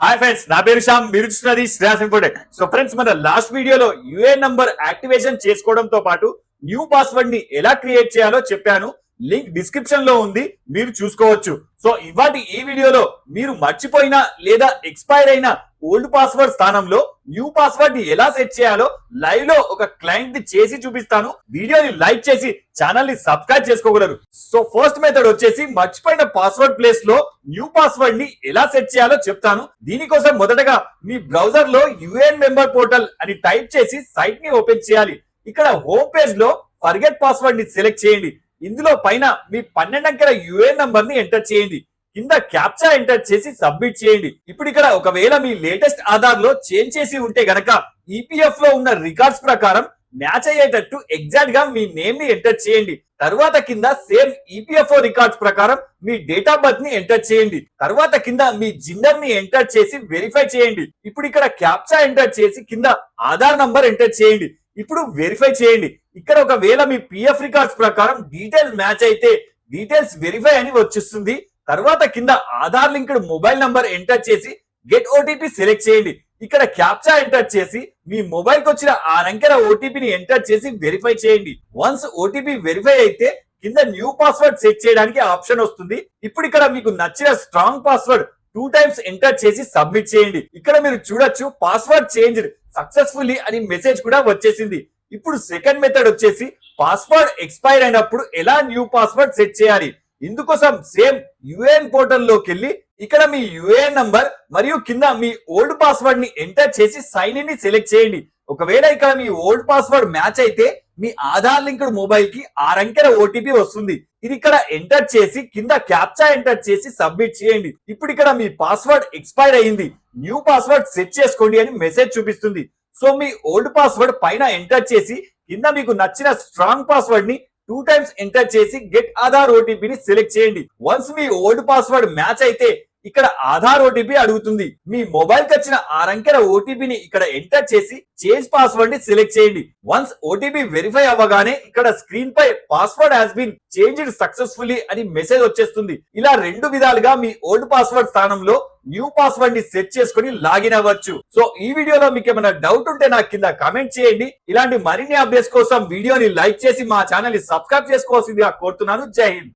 Hi friends నా పేరు శ్యామ్ మీరు చూస్తున్నది శ్రేయాస్ ఇంపోర్టెడ్ సో ఫ్రెండ్స్ మన లాస్ట్ వీడియోలో యుఏ నంబర్ యాక్టివేషన్ చేసుకోవడంతో పాటు న్యూ పాస్వర్డ్ని ఎలా క్రియేట్ చేయాలో చెప్పాను. లింక్ డిస్క్రిప్షన్లో ఉంది మీరు చూసుకోవచ్చు. సో ఇవాటి ఈ వీడియోలో మీరు మర్చిపోయిన లేదా ఎక్స్పైర్ అయిన ఓల్డ్ పాస్వర్డ్ స్థానంలో న్యూ పాస్వర్డ్ని ఎలా సెట్ చేయాలో లైవ్లో ఒక క్లయింట్ చేసి చూపిస్తాను. వీడియోని లైక్ చేసి ఛానల్ని సబ్స్క్రైబ్ చేసుకోగలరు. సో ఫస్ట్ మెథడ్ వచ్చేసి మర్చిపోయిన పాస్వర్డ్ ప్లేస్లో న్యూ పాస్వర్డ్ని ఎలా సెట్ చేయాలో చెప్తాను. దీనికోసం మొదటగా మీ బ్రౌజర్లో యుఎన్ మెంబర్ పోర్టల్ అని టైప్ చేసి సైట్ని ఓపెన్ చేయాలి. ఇక్కడ హోమ్ పేజ్లో ఫర్గెట్ పాస్వర్డ్ని సెలెక్ట్ చేయండి. ఇందులో పైన మీ పన్నెండు అంకెల యుఏఎన్ నంబర్ని ఎంటర్ చేయండి. కింద క్యాప్చా ఎంటర్ చేసి సబ్మిట్ చేయండి. ఇప్పుడు ఇక్కడ ఒకవేళ మీ లేటెస్ట్ ఆధార్లో చేంజ్ చేసి ఉంటే గనక ఈపీఎఫ్లో ఉన్న రికార్డ్స్ ప్రకారం మ్యాచ్ అయ్యేటట్టు ఎగ్జాక్ట్గా మీ నేమ్ని ఎంటర్ చేయండి. తర్వాత కింద సేమ్ ఈపీఎఫ్ఓ రికార్డ్స్ ప్రకారం మీ డేట్ ఆఫ్ బర్త్ని ఎంటర్ చేయండి. తర్వాత కింద మీ జిండర్ని ఎంటర్ చేసి వెరిఫై చేయండి. ఇప్పుడు ఇక్కడ క్యాప్చా ఎంటర్ చేసి కింద ఆధార్ నంబర్ ఎంటర్ చేయండి. ఇప్పుడు వెరిఫై చేయండి. ఇక్కడ ఒకవేళ మీ పిఎఫ్ రికార్డ్స్ ప్రకారం డీటెయిల్స్ మ్యాచ్ అయితే డీటెయిల్స్ వెరిఫై అని వచ్చిస్తుంది. తర్వాత కింద Aadhaar linked mobile number enter చేసి గెట్ ఓటీపీ సెలెక్ట్ చేయండి. ఇక్కడ క్యాప్చా ఎంటర్ చేసి మీ మొబైల్కి వచ్చిన ఆ అంకెల ఓటీపీని ఎంటర్ చేసి వెరిఫై చేయండి. వన్స్ ఓటీపీ వెరిఫై అయితే కింద న్యూ పాస్వర్డ్ సెట్ చేయడానికి ఆప్షన్ వస్తుంది. ఇప్పుడు ఇక్కడ మీకు నచ్చిన strong password two times enter చేసి సబ్మిట్ చేయండి. ఇక్కడ మీరు చూడొచ్చు పాస్వర్డ్ చేంజ్ సక్సెస్ఫుల్లీ అని మెసేజ్ కూడా వచ్చేసింది. ఇప్పుడు సెకండ్ మెథడ్ వచ్చేసి పాస్వర్డ్ ఎక్స్పైర్ అయినప్పుడు ఎలా న్యూ పాస్వర్డ్ సెట్ చేయాలి? ఇందుకోసం సేమ్ యుఏఎన్ పోర్టల్లోకి వెళ్ళి ఇక్కడ మీ యుఏఎన్ నంబర్ మరియు కింద మీ ఓల్డ్ పాస్వర్డ్ని ఎంటర్ చేసి సైన్ ఇన్ని సెలెక్ట్ చేయండి. ఒకవేళ ఇక్కడ మీ ఓల్డ్ పాస్వర్డ్ మ్యాచ్ అయితే మీ ఆధార్ లింక్డ్ మొబైల్కి ఆరంకెల ఓటీపీ వస్తుంది. ఇది ఇక్కడ ఎంటర్ చేసి కింద క్యాప్చా ఎంటర్ చేసి సబ్మిట్ చేయండి. ఇప్పుడు ఇక్కడ మీ పాస్వర్డ్ ఎక్స్పైర్ అయ్యింది న్యూ పాస్వర్డ్ సెట్ చేసుకోండి అని మెసేజ్ చూపిస్తుంది. సో మీ ఓల్డ్ పాస్వర్డ్ పైన ఎంటర్ చేసి కింద మీకు నచ్చిన స్ట్రాంగ్ పాస్వర్డ్ని టూ టైమ్స్ ఎంటర్ చేసి గెట్ ఆధార్ ఓటీపీని సెలెక్ట్ చేయండి. వన్స్ మీ ఓల్డ్ పాస్వర్డ్ మ్యాచ్ అయితే ఇక్కడ ఆధార్ ఓటీపీ అడుగుతుంది. మీ మొబైల్కి వచ్చిన ఆరంకెల ఓటీపీని ఇక్కడ ఎంటర్ చేసి చేంజ్ పాస్వర్డ్ని సెలెక్ట్ చేయండి. వన్స్ ఓటీపీ వెరిఫై అవ్వగానే ఇక్కడ screen pi password has been changed successfully అని మెసేజ్ వచ్చేస్తుంది. ఇలా రెండు విధాలుగా మీ ఓల్డ్ పాస్వర్డ్ స్థానంలో న్యూ పాస్వర్డ్ని సెట్ చేసుకుని లాగిన్ అవ్వచ్చు. సో ఈ వీడియోలో మీకు ఏమైనా డౌట్ ఉంటే నాకు కింద కమెంట్ చేయండి. ఇలాంటి మరిన్ని అప్డేట్స్ కోసం వీడియోని లైక్ చేసి మా ఛానల్ని సబ్స్క్రైబ్ చేసుకోవాల్సిందిగా కోరుతున్నాను. జై హింద్.